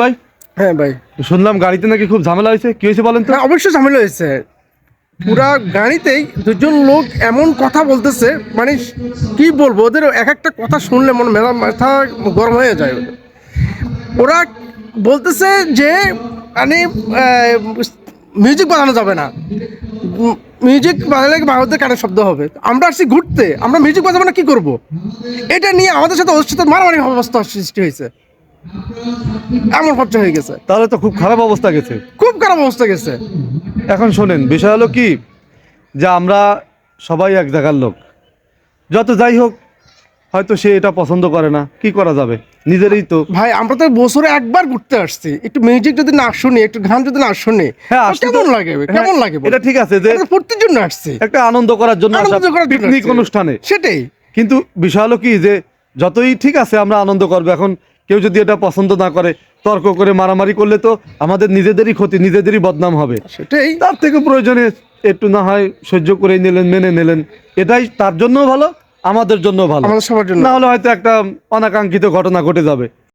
ভাই? হ্যাঁ ভাই। শুনলাম গাড়িতে নাকি খুব ঝামেলা হয়েছে। কি হয়েছে বলেন তো? অবশ্যই ঝামেলা হয়েছে। পুরা গাড়িতেই দুজন লোক এমন কথা বলতেছে মানে কি বলব ওদের এক একটা কথা শুনলে মনে মেলা মাথা গরম হয়ে যায়। ওরা বলতেছে যে মানে মিউজিক বাজানো যাবে না। মিউজিক বাজালে ভারতের কানের শব্দ হবে। আমরা আসছি ঘুরতে আমরা মিউজিক বাজাবো না কি করব? এটা নিয়ে আমাদের সাথে ওর সাথে মারামারি অবস্থা সৃষ্টি হয়েছে। এমন খরচা হয়ে গেছে। তাহলে তো খুব খারাপ অবস্থা গেছে। খুব খারাপ অবস্থা গেছে। এখন শোনেন বিষয় হলো কি? যে আমরা সবাই এক জায়গার লোক। যত যাই হোক হয়তো সে এটা পছন্দ করে না। কি করা যাবে? নিজেরই তো। ভাই আমরা তো বছরে একবার ঘুরতে আসছি। একটু মিউজিক যদি না শুনি একটু গান যদি না শুনি হ্যাঁ, কেমন লাগে? হ্যাঁ, কেমন লাগে এটা ঠিক আছে যে ফুর্তির জন্য আসছি। একটা আনন্দ করার জন্য আনন্দ করার জন্য পিকনিক অনুষ্ঠানে। সেটাই। কিন্তু বিষয় হলো কি যে যতই ঠিক আছে আমরা আনন্দ করব। এখন কেউ যদি এটা পছন্দ না করে তর্ক করে মারামারি করলে তো আমাদের নিজেদেরই ক্ষতি নিজেদেরই বদনাম হবে। সেটাই। তার থেকে প্রয়োজনে একটু না হয় সহ্য করে নিলেন মেনে নিলেন। এটাই তার জন্য ভালো আমাদের জন্য ভালো। আমাদের সবার জন্য। না হলে হয়তো একটা অনাকাঙ্ক্ষিত ঘটনা ঘটে যাবে।